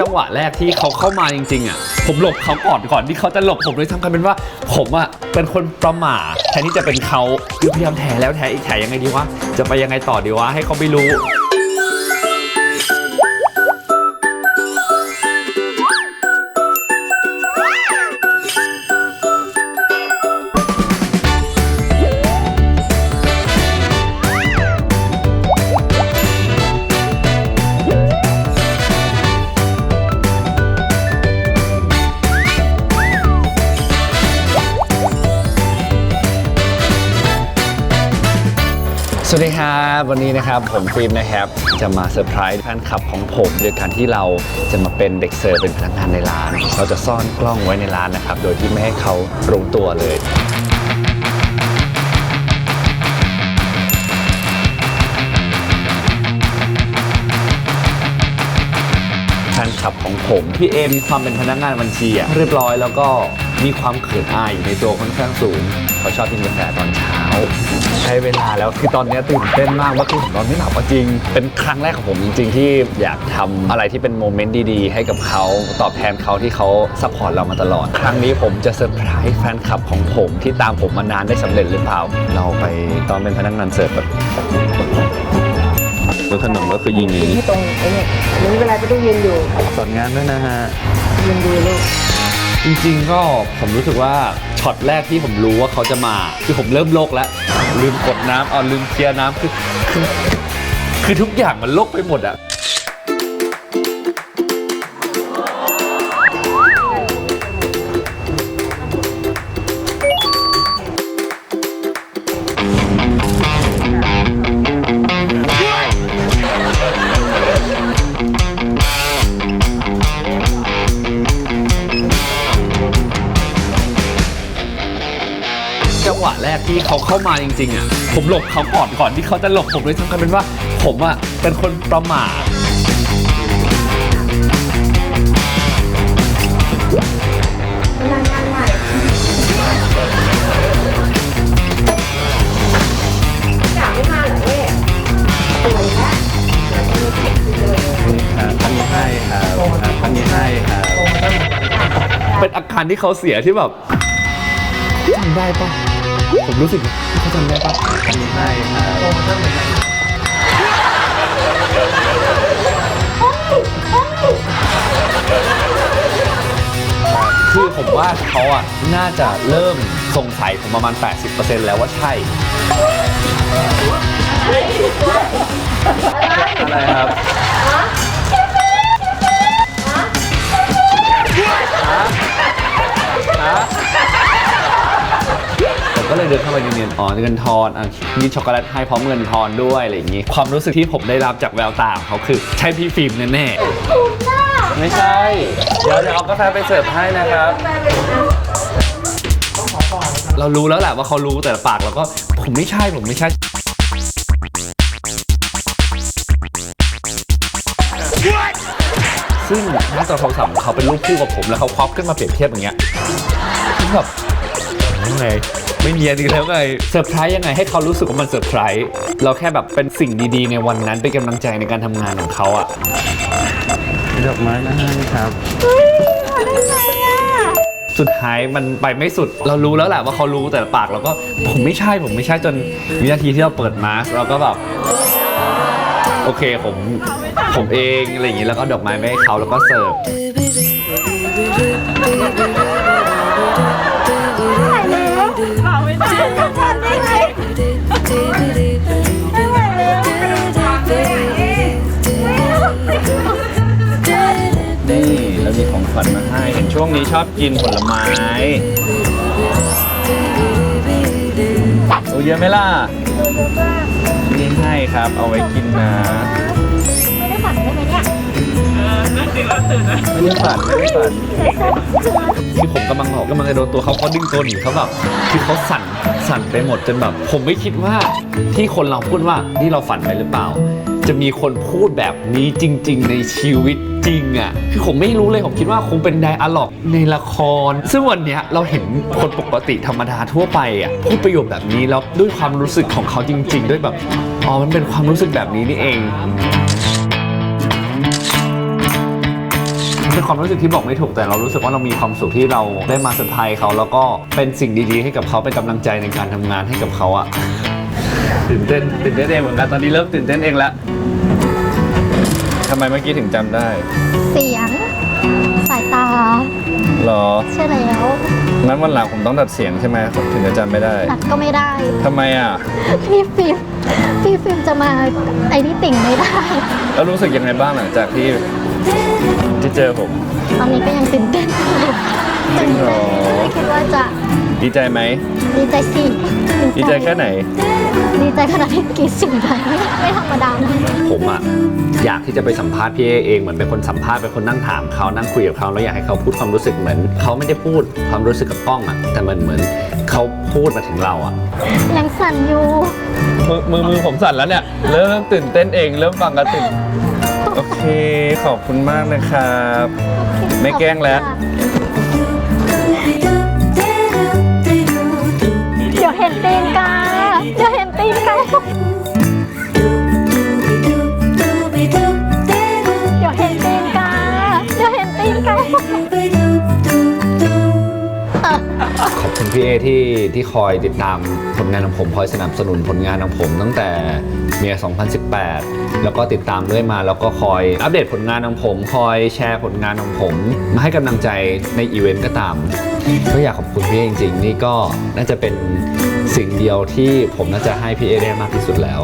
จังหวะแรกที่เขาเข้ามาจริงๆอะผมหลบเขาก่อนก่อนที่เขาจะหลบผมเลยทำกันเป็นว่า ผมอะเป็นคนประหม่าแทนที่จะเป็นเขาคือพยายามแถแล้วแถอีกแถยังไงดีวะจะไปยังไงต่อดีวะให้เขาไม่รู้ สวัสดีครับวันนี้นะครับผมฟิล์มนะครับจะมาเซอร์ไพรส์แฟนคลับของผมโดยการที่เราจะมาเป็นเด็กเสิร์ฟเป็นพนักงานในร้าน เราจะซ่อนกล้องไว้ในร้านนะครับ โดยที่ไม่ให้เขารู้ตัวเลย ผมพี่เอมีความเป็นพนักงานบัญชีอะเรียบร้อยแล้วก็มีความเขินอายอยู่ในตัวค่อนข้างสูงเขาชอบกินกาแฟตอนเช้า ใช้เวลาแล้วคือตอนนี้ตื่นเต้นมากเมื่อคืนผมนอนไม่หลับอะจริง เป็นครั้งแรกของผมจริงๆที่อยากทำอะไรที่เป็นโมเมนต์ดีๆ ให้กับเขาตอบแทนเขาที่เขาซัพพอร์ตเรามาตลอด ครั้งนี้ผมจะเซอร์ไพรส์แฟนคลับของผมที่ตามผมมานานได้สำเร็จหรือเปล่า เราไปตอนเป็นพนักงานเสิร์ฟแบบ รถขนมก็คือยิงอย่างนี้ ที่ตรงไอ้เนี่ยไม่เป็นไรไม่ต้องยืนอยู่สอนงานด้วยนะฮะ ยืนดูลูกจริงๆก็ผมรู้สึกว่าช็อตแรกที่ผมรู้ว่าเขาจะมา คือผมเริ่มโลกแล้ว ลืมกดน้ำเอาลืมเคลียร์น้ำคือคือคือทุกอย่างมันโลกไปหมดอะ กที่เขาเข้ามาจริงๆอะผมหลบเขาก่อนก่อนที่เขาจะหลบผมเลยทำกันเป็นว่า ผมอะเป็นคนประหม่าอยากไม่มาเหรอเอ๊ะป่วยแล้วอันนี้ให้ครับอันนี้ให้ครับเป็นอาการที่เขาเสียที่แบบทำได้ปะ ผมรู้สึกเขาทำได้ปะอันนี้ให้ครับคือผมว่าเขาอะน่าจะเริ่มสงสัยผมประมาณ 80%แล้วว่าใช่ อะไรครับ เลยเดินเข้าไปเนียนๆอ๋อเงินทอนอะมีช็อกโกแลตให้พร้อมเงินทอนด้วยอะไรอย่างงี้ ความรู้สึกที่ผมได้รับจากแววตาของเขาคือ ใช่พี่ฟิล์มแน่ๆไม่ใช่ เดี๋ยวเดี๋ยวเอากาแฟไปเสิร์ฟให้นะครับ เรารู้แล้วแหละว่าเขารู้แต่ปากเราก็ผมไม่ใช่ผมไม่ใช่ซึ่งหน้าจอโทรศัพท์ของเขาเป็นรูปคู่กับผมแล้วเขาครอปขึ้นมาเปรียบเทียบอย่างเงี้ยคือแบบยังไง ไม่เนียนอีกแล้วไงเซอร์ไพรส์ยังไงให้เขารู้สึกว่ามันเซอร์ไพรส์เราแค่แบบเป็นสิ่งดีๆ ในวันนั้นเป็นกำลังใจในการทำงานของเขาอะดอกไม้นะให้ครับสุดท้ายมันไปไม่สุด เรารู้แล้วแหละว่าเขารู้แต่ปากเราก็ผมไม่ใช่ผมไม่ใช่จนวินาทีที่เราเปิดมาสก์เราก็แบบโอเคผมผมเองอะไรอย่างงี้แล้วก็ดอกไม้ไปให้เขาแล้วก็เสิร์ฟ นช่วงนี้ชอบกินผลไม้โอ้เยอะไหมล่ะนี่ให้ครับ เอาไว้กินนะ ไม่ได้ฝันได้ไหมเนี่ยไม่ได้ฝันไม่ได้ฝันที่ผมกำลังบอกกำลังจะโดนตัวเขาเขาดึงตัวหนีเขาแบบคือเขาสั่นสั่นไปหมดจนแบบ ผมไม่คิดว่าที่คนเราพูดว่านี่เราฝันไปหรือเปล่า จะมีคนพูดแบบนี้จริง ๆ ในชีวิตจริงอะคือผมไม่รู้เลย ผมคิดว่าคงเป็นไดอะล็อกในละคร ซึ่งวันเนี้ยเราเห็นคนปกติธรรมดาทั่วไปอะพูดประโยคแบบนี้แล้วด้วยความรู้สึกของเขาจริง ๆ ด้วยแบบอ๋อมันเป็นความรู้สึกแบบนี้นี่เองเป็นความรู้สึกที่บอกไม่ถูกแต่เรารู้สึกว่าเรามีความสุขที่เราได้มาเซอร์ไพรส์เขา แล้วก็เป็นสิ่งดีๆ ให้กับเขาเป็นกำลังใจในการทำงานให้กับเขาอะ ตื่นเต้นตื่นเต้นเองเหมือนกันตอนนี้เริ่มตื่นเต้นเองแล้วทำไมเมื่อกี้ถึงจำได้เสียง สายตา หรอ ใช่แล้ว งั้นวันหลังผมต้องดัดเสียงใช่ไหมถึงจะจำไม่ได้ตัดก็ไม่ได้ทำไมอะ พี่ฟิล์มพี่ฟิล์มจะมาไอ้นี่ติ่งไม่ได้ แล้วรู้สึกยังไงบ้างหลังจากที่ที่เจอผม ตอนนี้ก็ยังตื่นเต้นอยู่จริงเหรอไม่คิดว่าจะ ดีใจไหม ดีใจสิดีใจแค่ไหน ดีใจขนาดที่กรีดเสิ่งใดไม่ธรรมดานะผมอะอยากที่จะไปสัมภาษณ์พี่เอเองเหมือนเป็นคนสัมภาษณ์เป็นคนนั่งถามเขานั่งคุยกับเขาแล้วอยากให้เขาพูดความรู้สึกเหมือนเขาไม่ได้พูดความรู้สึกกับกล้องอะแต่มันเหมือนเขาพูดมาถึงเราอะยังสั่นอยู่มือมือมือผมสั่นแล้วเนี่ยเริ่มตื่นเต้นเองเริ่มฟังกันตื่นโอเคขอบคุณมากนะครับ ไม่แกล้งแล้ว ขอบคุณพี่เอที่ที่คอยติดตามผลงานของผมคอยสนับสนุนผลงานของผมตั้งแต่เมีย 2018 แล้วก็ติดตามเรื่อยมา แล้วก็คอยอัปเดตผลงานของผม คอยแชร์ผลงานของผม มาให้กำลังใจในอีเวนต์ก็ตาม ก็อยากขอบคุณพี่เอจริงๆ นี่ก็น่าจะเป็นสิ่งเดียวที่ผมน่าจะให้พี่เอได้มากที่สุดแล้ว